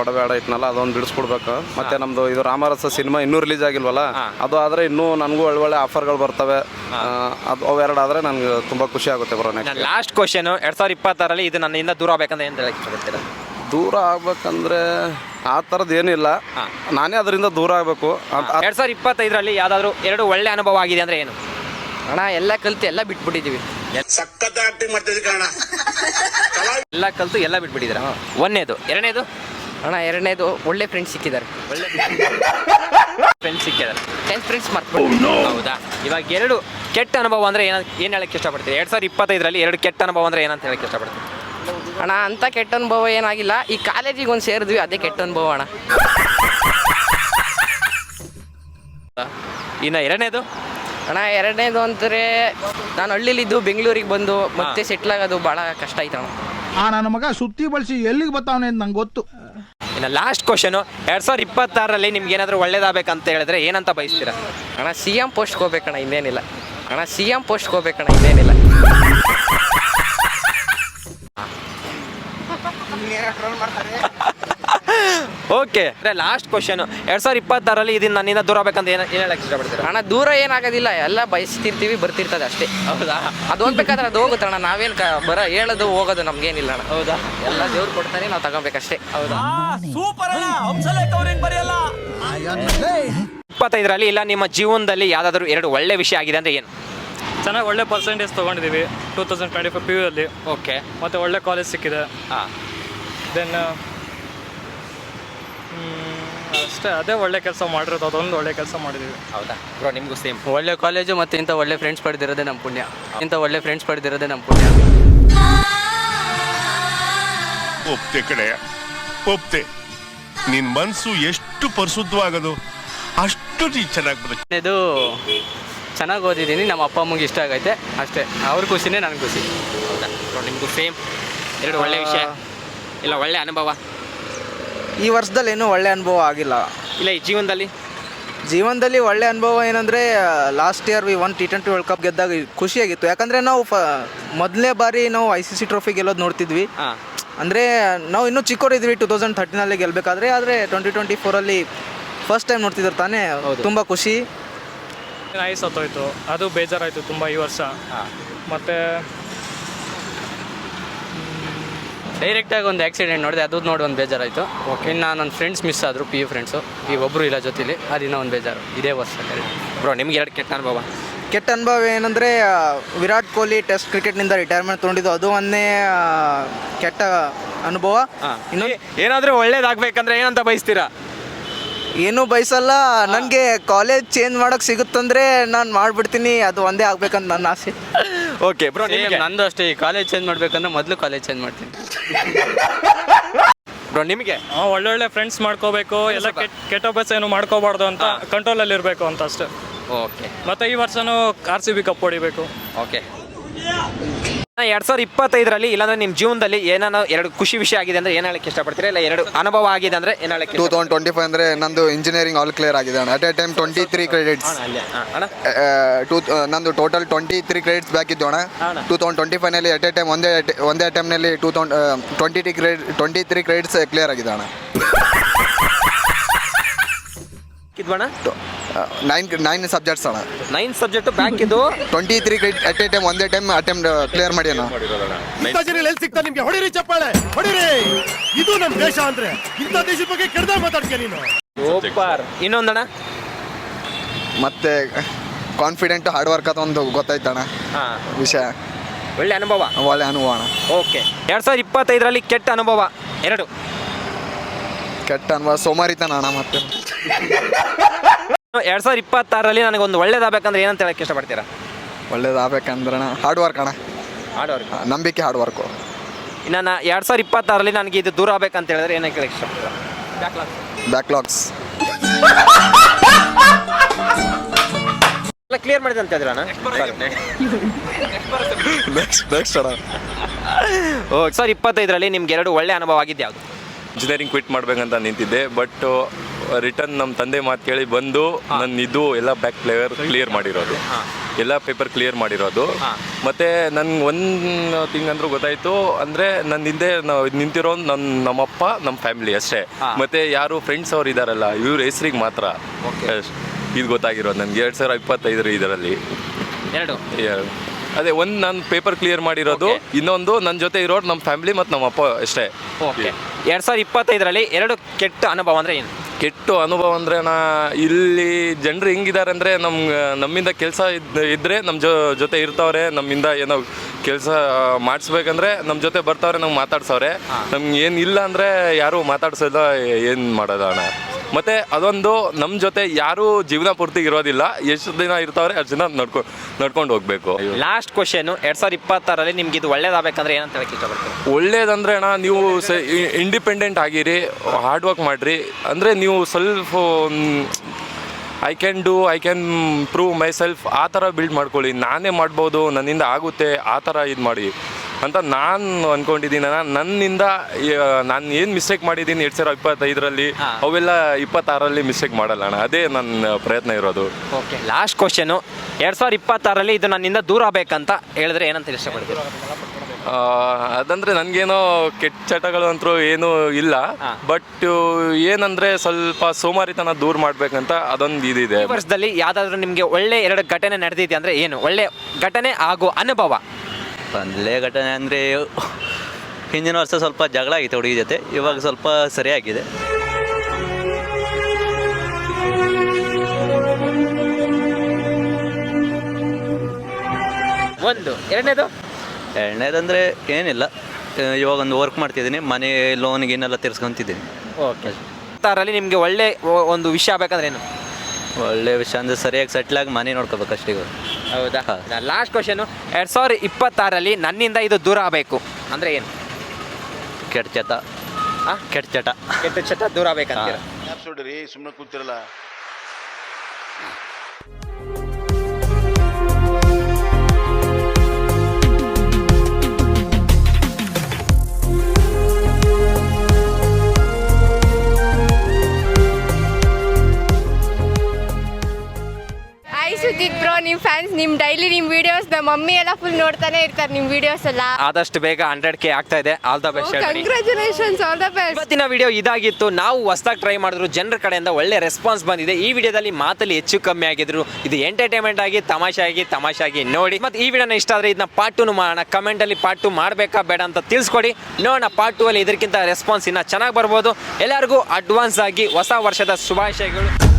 [SPEAKER 3] ಒಡಬೇಡ ಐತ್ನಲ್ಲ ಇಟ್ನಲ್ಲ ಅದೊಂದು ಬಿಡಿಸ್ಕೊಡ್ಬೇಕು. ಮತ್ತೆ ನಮ್ದು ಇದು ರಾಮರಸ ಸಿನಿಮಾ ಇನ್ನೂ ರಿಲೀಸ್ ಆಗಿಲ್ವಲ್ಲ ಅದು ಆದರೆ ಇನ್ನೂ ನನಗೂ ಒಳ್ಳೆ ಒಳ್ಳೆ ಆಫರ್ಗಳು ಬರ್ತವೆ ಆ, ಅದು ಅವೆರಡು ಆದರೆ ನನಗೆ ತುಂಬ ಖುಷಿ ಆಗುತ್ತೆ ಬರೋ ನೆಕ್ಸ್ಟ್
[SPEAKER 9] ಲಾಸ್ಟ್ ಕ್ವಶನ್ ಎರಡು ಸಾವಿರದ ಇಪ್ಪತ್ತಾರಲ್ಲಿ ಇದು ನನ್ನಿಂದ ದೂರ ಆಗಬೇಕಂದ್ರೆ ಏನು ಹೇಳಕ್ಕೆ ಇಷ್ಟಪಡ್ತೀರಾ?
[SPEAKER 3] ದೂರ ಆಗ್ಬೇಕಂದ್ರೆ ಆ ಥರದ್ದು ಏನಿಲ್ಲ. ನಾನೇ ಅದರಿಂದ ದೂರ ಆಗಬೇಕು. ಅಂತ
[SPEAKER 9] ಎರಡು ಸಾವಿರದ ಇಪ್ಪತ್ತೈದರಲ್ಲಿ ಯಾವುದಾದ್ರೂ ಎರಡು ಒಳ್ಳೆ ಅನುಭವ ಆಗಿದೆ ಅಂದರೆ ಏನು?
[SPEAKER 1] ಅಣ್ಣ ಎಲ್ಲ ಕಲಿತು ಎಲ್ಲ ಬಿಟ್ಬಿಟ್ಟಿದ್ದೀವಿ.
[SPEAKER 9] ಎಲ್ಲ ಕಲ್ತು ಎಲ್ಲ ಬಿಟ್ಬಿಟ್ಟಿದ್ರ ಒಂದನೇದು. ಎರಡನೇದು?
[SPEAKER 1] ಅಣ್ಣ ಎರಡನೇದು ಒಳ್ಳೆ ಫ್ರೆಂಡ್ಸ್ ಸಿಕ್ಕಿದ್ದಾರೆ.
[SPEAKER 9] ಒಳ್ಳೆ ಫ್ರೆಂಡ್ಸ್ ಸಿಕ್ಕಿದ್ದಾರೆ.
[SPEAKER 1] ಟೆಂತ್ ಫ್ರೆಂಡ್ಸ್ ಮರ್ತ್ಬಿಟ್ಟು
[SPEAKER 9] ಹೌದಾ? ಇವಾಗ ಎರಡು ಕೆಟ್ಟ ಅನುಭವ ಅಂದರೆ ಏನ ಏನು ಹೇಳಕ್ಕೆ ಇಷ್ಟಪಡ್ತೀರಿ? ಎರಡು ಸಾವಿರದ ಇಪ್ಪತ್ತೈದರಲ್ಲಿ ಎರಡು ಕೆಟ್ಟ ಅನುಭವ ಅಂದರೆ ಏನಂತ ಹೇಳಕ್ಕೆ ಇಷ್ಟಪಡ್ತೀನಿ
[SPEAKER 1] ಅಣ್ಣ ಅಂತ ಕೆಟ್ಟ ಅನುಭವ ಏನಾಗಿಲ್ಲ. ಈ ಕಾಲೇಜಿಗೆ ಒಂದು ಸೇರಿದ್ವಿ ಅದೇ ಕೆಟ್ಟ ಅನುಭವ ಅಣ್ಣ.
[SPEAKER 9] ಇನ್ನು ಎರಡನೇದು?
[SPEAKER 1] ಅಣ್ಣ ಎರಡನೇದು ಅಂದರೆ ನಾನು ಹಳ್ಳಿಲಿದ್ದು ಬೆಂಗಳೂರಿಗೆ ಬಂದು ಮತ್ತೆ ಸೆಟ್ಲ್ ಆಗೋದು ಭಾಳ ಕಷ್ಟ ಆಯ್ತು ಅಣ್ಣ.
[SPEAKER 13] ಆ ನನ್ನ ಮಗ ಸುತ್ತಿ ಬಳಸಿ ಎಲ್ಲಿಗೆ ಬರ್ತಾವನೆ ಅಂತ ನಂಗೆ ಗೊತ್ತು.
[SPEAKER 9] ಇನ್ನು ಲಾಸ್ಟ್ ಕ್ವಶನು ಎರಡು ಸಾವಿರದ ಇಪ್ಪತ್ತಾರರಲ್ಲಿ ನಿಮ್ಗೆ ಏನಾದರೂ ಒಳ್ಳೇದಾಗಬೇಕಂತ ಹೇಳಿದ್ರೆ ಏನಂತ ಬಯಸ್ತೀರಾ?
[SPEAKER 1] ಅಣ್ಣ ಸಿ ಎಂ ಪೋಸ್ಟ್ಗೆ ಹೋಗ್ಬೇಕಣ್ಣ ಇನ್ನೇನಿಲ್ಲ. ಅಣ್ಣ ಸಿ ಎಂ ಪೋಸ್ಟ್ಗೆ ಹೋಗ್ಬೇಕಣ್ಣ ಇನ್ನೇನಿಲ್ಲ.
[SPEAKER 9] ಓಕೆ ಲಾಸ್ಟ್ ಕ್ವಶನ್ ಎರಡು ಸಾವಿರದ ಇಪ್ಪತ್ತಾರಲ್ಲಿ ಇದನ್ನ ನನ್ನಿಂದ ದೂರ ಬೇಕಂತ ಏನು ಏನು ಹೇಳಕ್ಕೆ ಇಷ್ಟಪಡ್ತೀರಾ?
[SPEAKER 1] ಅಣ್ಣ ದೂರ ಏನಾಗೋದಿಲ್ಲ. ಎಲ್ಲ ಬಯಸ್ತಿರ್ತೀವಿ ಬರ್ತಿರ್ತದೆ ಅಷ್ಟೇ.
[SPEAKER 9] ಹೌದಾ?
[SPEAKER 1] ಅದು ಹೋಗ್ಬೇಕಾದ್ರೆ ಅದು ಹೋಗುತ್ತಣ್ಣ ನಾವೇನು ಕ ಬರ ಹೇಳೋದು ಹೋಗೋದು ನಮ್ಗೇನಿಲ್ಲ ಅಣ್ಣ. ಹೌದಾ? ಎಲ್ಲ ದೇವ್ರು ಕೊಡ್ತಾನೆ ನಾವು ತಗೋಬೇಕಷ್ಟೇ. ಹೌದಾ?
[SPEAKER 9] ಇಪ್ಪತ್ತೈದರಲ್ಲಿ ಇಲ್ಲ ನಿಮ್ಮ ಜೀವನದಲ್ಲಿ ಯಾವುದಾದ್ರೂ ಎರಡು ಒಳ್ಳೆ ವಿಷಯ ಆಗಿದೆ ಅಂದರೆ ಏನು?
[SPEAKER 14] ಚೆನ್ನಾಗಿ ಒಳ್ಳೆ ಪರ್ಸೆಂಟೇಜ್ ತೊಗೊಂಡಿದ್ದೀವಿ two thousand twenty five P U ಅಲ್ಲಿ.
[SPEAKER 9] ಓಕೆ
[SPEAKER 14] ಮತ್ತು ಒಳ್ಳೆ ಕಾಲೇಜ್ ಸಿಕ್ಕಿದೆ.
[SPEAKER 9] ಹಾಂ.
[SPEAKER 14] ದೆನ್ ಅಷ್ಟೇ ಅದೇ ಒಳ್ಳೆ ಕೆಲಸ ಮಾಡಿರೋದು ಅದೊಂದು ಒಳ್ಳೆ ಕೆಲಸ ಮಾಡಿದ್ದೀವಿ
[SPEAKER 9] ಹೌದಾ? ಬ್ರೋ ನಿಮಗೂ ಸೇಮ್.
[SPEAKER 1] ಒಳ್ಳೆ ಕಾಲೇಜು ಮತ್ತು ಇಂಥ ಒಳ್ಳೆ ಫ್ರೆಂಡ್ಸ್ ಪಡೆದಿರೋದೇ ನಮ್ಮ ಪುಣ್ಯ. ಇಂಥ ಒಳ್ಳೆ ಫ್ರೆಂಡ್ಸ್ ಪಡೆದಿರೋದೇ ನಮ್ಮ ಪುಣ್ಯ.
[SPEAKER 15] ಒಪ್ತೆ ಕಡೆ ಒಪ್ತೆ. ನಿನ್ ಮನ್ಸು ಎಷ್ಟು ಪರಿಶುದ್ಧವಾಗದು ಅಷ್ಟು ನೀ ಚೆನ್ನಾಗಿ ಬರುತ್ತೆ
[SPEAKER 1] ಇದು ಚೆನ್ನಾಗಿ ಓದಿದ್ದೀನಿ ನಮ್ಮ ಅಪ್ಪ ಅಮ್ಮಗೆ ಇಷ್ಟ ಆಗೈತೆ. ಅಷ್ಟೇ ಅವ್ರ ಖುಷಿನೇ ನನಗೆ ಖುಷಿ.
[SPEAKER 9] ಹೌದಾ? ಬ್ರೋ ನಿಮಗೂ ಸೇಮ್. ಎರಡು ಒಳ್ಳೆ ವಿಷಯ. ಇಲ್ಲ ಒಳ್ಳೆ ಅನುಭವ.
[SPEAKER 6] ಈ ವರ್ಷದಲ್ಲಿ ಏನೂ ಒಳ್ಳೆ ಅನುಭವ ಆಗಿಲ್ಲ.
[SPEAKER 9] ಇಲ್ಲ ಈ ಜೀವನದಲ್ಲಿ?
[SPEAKER 6] ಜೀವನದಲ್ಲಿ ಒಳ್ಳೆ ಅನುಭವ ಏನಂದರೆ last year we won T twenty world cup ಗೆದ್ದಾಗ ಖುಷಿಯಾಗಿತ್ತು. ಯಾಕಂದರೆ ನಾವು ಫ ಮೊದಲನೇ ಬಾರಿ ನಾವು ಐ ಸಿ ಸಿ ಟ್ರೋಫಿ ಗೆಲ್ಲೋದು ನೋಡ್ತಿದ್ವಿ. ಅಂದರೆ ನಾವು ಇನ್ನೂ ಚಿಕ್ಕವರಿದ್ವಿ ಟೂ ತೌಸಂಡ್ ಥರ್ಟಿನಲ್ಲಿ ಗೆಲ್ಲಬೇಕಾದ್ರೆ ಆದರೆ ಟ್ವೆಂಟಿ ಟ್ವೆಂಟಿ ಫೋರಲ್ಲಿ ಫಸ್ಟ್ ಟೈಮ್ ನೋಡ್ತಿದ್ರು ತಾನೇ ತುಂಬ ಖುಷಿ.
[SPEAKER 14] ಐಸ್ ಸತ್ತೋಯ್ತು. ಅದು ಬೇಜಾರಾಯಿತು ತುಂಬ ಈ ವರ್ಷ. ಮತ್ತು
[SPEAKER 1] ಡೈರೆಕ್ಟಾಗಿ ಒಂದು ಆಕ್ಸಿಡೆಂಟ್ ನೋಡಿದೆ ಅದು ನೋಡಿ ಒಂದು ಬೇಜಾರಾಯಿತು. ಇನ್ನು ನನ್ನ ಫ್ರೆಂಡ್ಸ್ ಮಿಸ್ ಆದರು ಪಿ ಯು ಫ್ರೆಂಡ್ಸು ಈ ಒಬ್ಬರು ಇಲ್ಲ ಜೊತೆಲಿ ಅದಿನ್ನ ಒಂದು ಬೇಜಾರು. ಇದೇ ವರ್ಷ
[SPEAKER 9] ಬ್ರೋ ನಿಮ್ಗೆ ಎರಡು ಕೆಟ್ಟ ಅನುಭವ?
[SPEAKER 6] ಕೆಟ್ಟ ಅನುಭವ ಏನಂದರೆ ವಿರಾಟ್ ಕೊಹ್ಲಿ ಟೆಸ್ಟ್ ಕ್ರಿಕೆಟ್ನಿಂದ ರಿಟೈರ್ಮೆಂಟ್ ತೊಗೊಂಡಿದ್ದು ಅದು ಒಂದೇ ಆ, ಕೆಟ್ಟ ಅನುಭವ. ಇನ್ನು
[SPEAKER 9] ಏನಾದರೂ ಒಳ್ಳೇದಾಗಬೇಕಂದ್ರೆ ಏನಂತ ಬಯಸ್ತೀರಾ?
[SPEAKER 6] ಏನೂ ಬಯಸಲ್ಲ. ನನಗೆ ಕಾಲೇಜ್ ಚೇಂಜ್ ಮಾಡೋಕ್ಕೆ ಸಿಗುತ್ತಂದ್ರೆ ನಾನು ಮಾಡಿಬಿಡ್ತೀನಿ. ಅದು ಒಂದೇ ಆಗ್ಬೇಕಂತ ನನ್ನ ಆಸೆ.
[SPEAKER 9] ಓಕೆ ಬ್ರೋ
[SPEAKER 1] ನಂದು ಅಷ್ಟೇ. ಈ ಕಾಲೇಜ್ ಚೇಂಜ್ ಮಾಡ್ಬೇಕಂದ್ರೆ ಮೊದಲು ಕಾಲೇಜ್ ಚೇಂಜ್ ಮಾಡ್ತೀನಿ.
[SPEAKER 9] ಬ್ರೋ ನಿಮಗೆ?
[SPEAKER 14] ಒಳ್ಳೊಳ್ಳೆ ಫ್ರೆಂಡ್ಸ್ ಮಾಡ್ಕೋಬೇಕು. ಎಲ್ಲ ಕೆಟ್ಟ ಕೆಟ್ಟ ಅಭ್ಯಾಸ ಏನು ಮಾಡ್ಕೋಬಾರ್ದು ಅಂತ ಕಂಟ್ರೋಲಲ್ಲಿ ಇರಬೇಕು ಅಂತ ಅಷ್ಟೇ.
[SPEAKER 9] ಓಕೆ
[SPEAKER 14] ಮತ್ತೆ ಈ ವರ್ಷನೂ ಆರ್ ಸಿ ಬಿ ಕಪ್ ಹೊಡಿಬೇಕು.
[SPEAKER 9] ಓಕೆ ಎರಡ್ ಸಾವಿರದ ಇಪ್ಪತ್ತೈದರಲ್ಲಿ ಇಲ್ಲಾಂದ್ರೆ ನಿಮ್ಮ ಜೀವನದಲ್ಲಿ ಏನಾನ ಎರಡು ಖುಷಿ ವಿಷಯ ಆಗಿದೆ ಅಂದ್ರೆ ಏನ್ ಹೇಳಕ್ಕೆ ಇಷ್ಟಪಡ್ತೀರಾ? ಇಲ್ಲ ಎರಡು ಅನುಭವ ಆಗಿದೆ ಅಂದ್ರೆ ಏನ್ ಹೇಳಕ್ಕೆ
[SPEAKER 8] ಟೂ ತೌಸಂಡ್ ಟ್ವೆಂಟಿ ಫೈವ್ ಅಂದರೆ ನಂದು ಇಂಜಿನಿಯರಿಂಗ್ ಆಲ್ ಕ್ಲಿಯರ್ ಆಗಿದೆ ಅಣ್ಣ. At a time twenty three credits
[SPEAKER 9] ಅಣ್ಣ.
[SPEAKER 8] ಟೂ ನಂದು total twenty three credits back ಇದ್ದು ಅಣ್ಣ. ಟೂ ತೌಸಂಡ್ ಟ್ವೆಂಟಿ ಫೈವ್ನಲ್ಲಿ ಅಟ್ ಎ ಟೈಮ್ ಒಂದೇ ಒಂದೇ ಅಟೆಂಪ್ನಲ್ಲಿ two thousand twenty three credit twenty three credits clear ಆಗಿದೆ ಅಣ್ಣ.
[SPEAKER 9] ಇದ್ವಣ್ಣ
[SPEAKER 8] ನೈನ್ ನೈನ್ ಸಬ್ಜೆಕ್ಟ್ಸ್ ಅಣ್ಣ.
[SPEAKER 9] ನೈನ್ ಸಬ್ಜೆಕ್ಟ್ ಬ್ಯಾಕ್ ಇದು
[SPEAKER 8] twenty three at a time ಒಂದೇ ಟೈಮ್ ಅಟೆಂಪ್ಟ್ ಕ್ಲಿಯರ್ ಮಾಡಿ ಅಣ್ಣ.
[SPEAKER 15] ಇಂಥ ಜನ ಎಲ್ಲಿ ಸಿಗ್ತಾ ನಿಮ್ಗೆ? ಹೊಡಿರಿ ಚಪ್ಪಾಳೆ ಹೊಡಿರಿ. ಇದು ನಮ್ ದೇಶ ಅಂದ್ರೆ ಇಂಥ ದೇಶದ ಬಗ್ಗೆ ಕೆಡ್ದ ಮಾತಾಡ್ತೀಯ ನೀನು?
[SPEAKER 9] ಸೂಪರ್. ಇನ್ನೊಂದಣ
[SPEAKER 8] ಮತ್ತೆ ಕಾನ್ಫಿಡೆಂಟ್ ಹಾರ್ಡ್ ವರ್ಕ್ ಅಂತ ಒಂದು ಗೊತ್ತಾಯ್ತಣ್ಣ
[SPEAKER 9] ಹಾ.
[SPEAKER 8] ವಿಷಯ.
[SPEAKER 9] ಒಳ್ಳೆ ಅನುಭವ?
[SPEAKER 8] ಒಳ್ಳೆ ಅನುಭವ ಅಣ್ಣ.
[SPEAKER 9] ಓಕೆ. ಎರಡ್ ಸಾವಿರದ ಇಪ್ಪತ್ತೈದರಲ್ಲಿ ಕೆಟ್ಟ ಅನುಭವ? ಎರಡು.
[SPEAKER 8] ಕೆಟ್ಟ ಅನ್ವ ಸೋಮಾರಿತನ ಅಣ್ಣ ಮತ್ತೆ. [LAUGHS]
[SPEAKER 9] ಎರಡ್ ಸಾವಿರದ ಇಪ್ಪತ್ತಾರರಲ್ಲಿ ನನಗೆ ಒಂದು ಒಳ್ಳೇದಾಗಬೇಕಂದ್ರೆ ಏನಂತ ಹೇಳಕ್ಕೆ ಇಷ್ಟಪಡ್ತೀರಾ?
[SPEAKER 8] ಒಳ್ಳೇದಾಗಬೇಕಂದ್ರೆ ಅಣ್ಣ ಹಾರ್ಡ್ ವರ್ಕ್ ಅಣ್ಣ.
[SPEAKER 9] ಆಡೋರು
[SPEAKER 8] ನಂಬಿಕೆ ಹಾರ್ಡ್ ವರ್ಕು
[SPEAKER 9] ನಾನು ಎರಡ್ ಸಾವಿರದ ಇಪ್ಪತ್ತಾರರಲ್ಲಿ ನನಗೆ ಇದು ದೂರ ಆಗ್ಬೇಕಂತ ಹೇಳಿದ್ರೆ ಏನಕ್ಕೆ ಹೇಳಕ್ಕೆ ಇಷ್ಟಪಡ್ತೀರಾ?
[SPEAKER 8] ಬ್ಯಾಕ್ಲಾಗ್ಸ್
[SPEAKER 9] ಎಲ್ಲ ಕ್ಲಿಯರ್ ಮಾಡಿದೆ ಅಂತ ಹೇಳಿದ್ರಣ್ಣ?
[SPEAKER 8] ನೆಕ್ಸ್ಟ್ ನೆಕ್ಸ್ಟ್ [LAUGHS] ಅಣ್ಣ. [LAUGHS]
[SPEAKER 9] ಓಕೆ ಸರ್ ಇಪ್ಪತ್ತೈದರಲ್ಲಿ ನಿಮ್ಗೆ ಎರಡು ಒಳ್ಳೆ ಅನುಭವ ಆಗಿದ್ದು ಯಾವುದು?
[SPEAKER 10] ಇಂಜಿನಿಯರಿಂಗ್ ಕ್ವಿಟ್ ಮಾಡ್ಬೇಕಂತ ನಿಂತಿದ್ದೆ ಬಟ್ ರಿಟರ್ನ್ ನಮ್ಮ ತಂದೆ ಮಾತು ಕೇಳಿ ಬಂದು ನನ್ನ ಇದು ಎಲ್ಲ ಬ್ಯಾಕ್ ಪ್ಲೇಯರ್ ಕ್ಲಿಯರ್ ಮಾಡಿರೋದು. ಎಲ್ಲ ಪೇಪರ್ ಕ್ಲಿಯರ್ ಮಾಡಿರೋದು. ಮತ್ತೆ ನನ್ಗೆ ಒಂದು ಥಿಂಗ್ ಅಂದ್ರೂ ಗೊತ್ತಾಯ್ತು ಅಂದ್ರೆ ನನ್ನ ಹಿಂದೆ ನಿಂತಿರೋ ನನ್ನ ನಮ್ಮಪ್ಪ ನಮ್ಮ ಫ್ಯಾಮಿಲಿ ಅಷ್ಟೇ. ಮತ್ತೆ ಯಾರು ಫ್ರೆಂಡ್ಸ್ ಅವ್ರು ಇದಾರಲ್ಲ ಇವ್ರ ಹೆಸ್ರಿಗೆ ಮಾತ್ರ. ಇದು ಗೊತ್ತಾಗಿರೋದು ನನಗೆ. ಎರಡು ಸಾವಿರ ಇಪ್ಪತ್ತೈದರ ಇದರಲ್ಲಿ.
[SPEAKER 9] ಎರಡು.
[SPEAKER 10] ಎರಡು. ಅದೇ ಒಂದು ನಾನು ಪೇಪರ್ ಕ್ಲಿಯರ್ ಮಾಡಿರೋದು ಇನ್ನೊಂದು ನನ್ನ ಜೊತೆ ಇರೋರು ನಮ್ಮ ಫ್ಯಾಮಿಲಿ ಮತ್ತು ನಮ್ಮ ಅಪ್ಪ ಅಷ್ಟೇ.
[SPEAKER 9] ಓಕೆ ಎರಡು ಸಾವಿರದ ಇಪ್ಪತ್ತೈದರಲ್ಲಿ ಎರಡು ಕೆಟ್ಟ ಅನುಭವ ಅಂದರೆ ಏನು?
[SPEAKER 10] ಕೆಟ್ಟ ಅನುಭವ ಅಂದ್ರೆ ನಾ ಇಲ್ಲಿ ಜನರು ಹೆಂಗಿದ್ದಾರೆ ಅಂದರೆ ನಮ್ಮ ನಮ್ಮಿಂದ ಕೆಲಸ ಇದ್ದರೆ ನಮ್ಮ ಜೊ ಜೊತೆ ಇರ್ತಾವ್ರೆ ನಮ್ಮಿಂದ ಏನೋ ಕೆಲಸ ಮಾಡಿಸ್ಬೇಕಂದ್ರೆ ನಮ್ಮ ಜೊತೆ ಬರ್ತಾವ್ರೆ ನಮ್ಗೆ ಮಾತಾಡ್ಸವ್ರೆ. ನಮ್ಗೆ ಏನು ಇಲ್ಲ ಅಂದರೆ ಯಾರು ಮಾತಾಡ್ಸೋದ ಏನು ಮಾಡೋದ ಅಣ್ಣ? ಮತ್ತು ಅದೊಂದು ನಮ್ಮ ಜೊತೆ ಯಾರೂ ಜೀವನ ಪೂರ್ತಿ ಇರೋದಿಲ್ಲ. ಎಷ್ಟು ದಿನ ಇರ್ತಾವ್ರೆ ಅಷ್ಟು ದಿನ ನಡ್ಕೊ ನಡ್ಕೊಂಡು ಹೋಗ್ಬೇಕು.
[SPEAKER 9] ಲಾಸ್ಟ್ ಕ್ವಶನ್ ಎರಡು ಸಾವಿರದ ಇಪ್ಪತ್ತಾರಲ್ಲಿ ನಿಮ್ಗೆ ಇದು ಒಳ್ಳೇದಾಗಬೇಕಂದ್ರೆ ಏನಂತ ಹೇಳಕ್ಕೆ ಇಷ್ಟಪಡ್ತೀನಿ
[SPEAKER 10] ಒಳ್ಳೇದಂದ್ರೆ ಅಣ್ಣ ನೀವು ಸ ಇಂಡಿಪೆಂಡೆಂಟ್ ಆಗಿರಿ ಹಾರ್ಡ್ ವರ್ಕ್ ಮಾಡಿರಿ. ಅಂದರೆ ನೀವು ಸ್ವಲ್ಪ I can do I can prove myself ಆ ಥರ ಬಿಲ್ಡ್ ಮಾಡ್ಕೊಳ್ಳಿ. ನಾನೇ ಮಾಡ್ಬೋದು ನನ್ನಿಂದ ಆಗುತ್ತೆ ಆ ಥರ ಇದು ಮಾಡಿ ಅಂತ ನಾನು ಅಂದ್ಕೊಂಡಿದ್ದೀನಿ ನನ್ನಿಂದ ನಾನು ಏನು ಮಿಸ್ಟೇಕ್ ಮಾಡಿದ್ದೀನಿ ಎರಡು ಸಾವಿರ ಇಪ್ಪತ್ತೈದರಲ್ಲಿ ಅವೆಲ್ಲ ಇಪ್ಪತ್ತಾರಲ್ಲಿ ಮಿಸ್ಟೇಕ್ ಮಾಡಲ್ಲ ಅಣ್ಣ. ಅದೇ ನನ್ನ ಪ್ರಯತ್ನ ಇರೋದು.
[SPEAKER 9] ಓಕೆ ಲಾಸ್ಟ್ ಕ್ವಶನು ಎರಡು ಸಾವಿರ ಇಪ್ಪತ್ತಾರಲ್ಲಿ ಇದು ನನ್ನಿಂದ ದೂರ ಆಗಬೇಕಂತ ಹೇಳಿದ್ರೆ ಏನಂತ ಇಷ್ಟಪಡ್ತೀರಾ?
[SPEAKER 10] ಅದಂದ್ರೆ ನನಗೇನೋ ಕೆಟ್ಟ ಚಟಗಳು ಅಂತೂ ಏನೂ ಇಲ್ಲ. ಬಟ್ ಏನಂದ್ರೆ ಸ್ವಲ್ಪ ಸೋಮಾರಿತನ ದೂರ ಮಾಡ್ಬೇಕಂತ ಅದೊಂದು ಇದಿದೆ.
[SPEAKER 9] ವರ್ಷದಲ್ಲಿ ಯಾವ್ದಾದ್ರು ನಿಮಗೆ ಒಳ್ಳೆ ಎರಡು ಘಟನೆ ನಡೆದಿದೆ ಅಂದ್ರೆ ಏನು? ಒಳ್ಳೆ ಘಟನೆ ಹಾಗೂ ಅನುಭವ.
[SPEAKER 16] ಒಳ್ಳೆಯ ಘಟನೆ ಅಂದರೆ ಹಿಂದಿನ ವರ್ಷ ಸ್ವಲ್ಪ ಜಗಳ ಆಗಿತ್ತು ಹುಡುಗಿ ಜೊತೆ. ಇವಾಗ ಸ್ವಲ್ಪ ಸರಿಯಾಗಿದೆ.
[SPEAKER 9] ಒಂದು ಎರಡನೇದು?
[SPEAKER 16] ಎರಡನೇದಂದರೆ ಏನಿಲ್ಲ. ಇವಾಗ ಒಂದು ವರ್ಕ್ ಮಾಡ್ತಿದ್ದೀನಿ. ಮನೆ ಲೋನ್ ಗೀನೆಲ್ಲ ತೀರ್ಸ್ಕೊಂತಿದ್ದೀನಿ.
[SPEAKER 9] ಓಕೆ. ತಾರಲ್ಲಿ ನಿಮಗೆ ಒಳ್ಳೆ ಒಂದು ವಿಷಯ ಆಗಬೇಕಂದ್ರೆ ಏನು?
[SPEAKER 16] ಒಳ್ಳೆ ವಿಷಯ ಅಂದರೆ ಸರಿಯಾಗಿ ಸೆಟ್ಲಾಗಿ ಮನೆ ನೋಡ್ಕೋಬೇಕು ಅಷ್ಟೇ
[SPEAKER 9] ಹೌದಾ? ಲಾಸ್ಟ್ ಕ್ವಶನ್ ಎರಡ್ ಸಾವಿರದ ಇಪ್ಪತ್ತಾರಲ್ಲಿ ನನ್ನಿಂದ ಇದು ದೂರ ಆಗಬೇಕು. ಅಂದ್ರೆ ಏನು?
[SPEAKER 16] ಕೆಟ್ಟ ಚಟ. ಕೆಟ್ಟ ಚಟ.
[SPEAKER 9] ಕೆಟ್ಟ ಚಟ ದೂರ ಆಗಬೇಕಂತೀರ?
[SPEAKER 15] ನೋಡ್ರಿ ಸುಮ್ಮನೆ ಕೂತಿರಲ್ಲ.
[SPEAKER 2] ಫ್ಯಾನ್ಸ್ ನಿಮ್ಮ ಡೈಲಿ ನಿಮ್ಮ ವಿಡಿಯೋಸ್ ನಮ್ಮ ಮಮ್ಮಿ ಎಲ್ಲ ಫುಲ್ ನೋಡ್ತಾನೆ ಇರ್ತಾರೆ. ನಿಮ್ಮ ವಿಡಿಯೋಸ್ ಎಲ್ಲ.
[SPEAKER 9] ಆದಷ್ಟು ಬೇಗ ಹಂಡ್ರೆಡ್ ಕೆ ಆಗ್ತಾ ಇದೆ. All the best
[SPEAKER 2] congratulations all the best
[SPEAKER 9] ಇವತ್ತಿನ ವಿಡಿಯೋ ಇದಾಗಿತ್ತು. ನಾವು ಹೊಸದಾಗಿ ಟ್ರೈ ಮಾಡಿದ್ರು. ಜನರ ಕಡೆಯಿಂದ ಒಳ್ಳೆ ರೆಸ್ಪಾನ್ಸ್ ಬಂದಿದೆ. ಈ ವಿಡಿಯೋದಲ್ಲಿ ಮಾತಲ್ಲಿ ಹೆಚ್ಚು ಕಮ್ಮಿ ಆಗಿದ್ರು. ಇದು ಎಂಟರ್ಟೈನ್ಮೆಂಟ್ ಆಗಿ ತಮಾಷೆ ಆಗಿ ತಮಾಷೆ ಆಗಿ ನೋಡಿ. ಮತ್ತೆ ಈ ವಿಡಿಯೋನ ಇಷ್ಟ ಆದರೆ ಇದನ್ನ ಪಾರ್ಟ್ ಟು ಮಾಡೋಣ. ಕಮೆಂಟಲ್ಲಿ ಪಾರ್ಟ್ ಟು ಮಾಡಬೇಕಾ ಬೇಡ ಅಂತ ತಿಳಿಸ್ಕೊಡಿ. ನೋಡೋಣ ಪಾರ್ಟ್ ಟು ಅಲ್ಲಿ ಇದಕ್ಕಿಂತ ರೆಸ್ಪಾನ್ಸ್ ಇನ್ನ ಚೆನ್ನಾಗಿ ಬರ್ಬೋದು. ಎಲ್ಲರಿಗೂ ಅಡ್ವಾನ್ಸ್ ಆಗಿ ಹೊಸ ವರ್ಷದ ಶುಭಾಶಯಗಳು.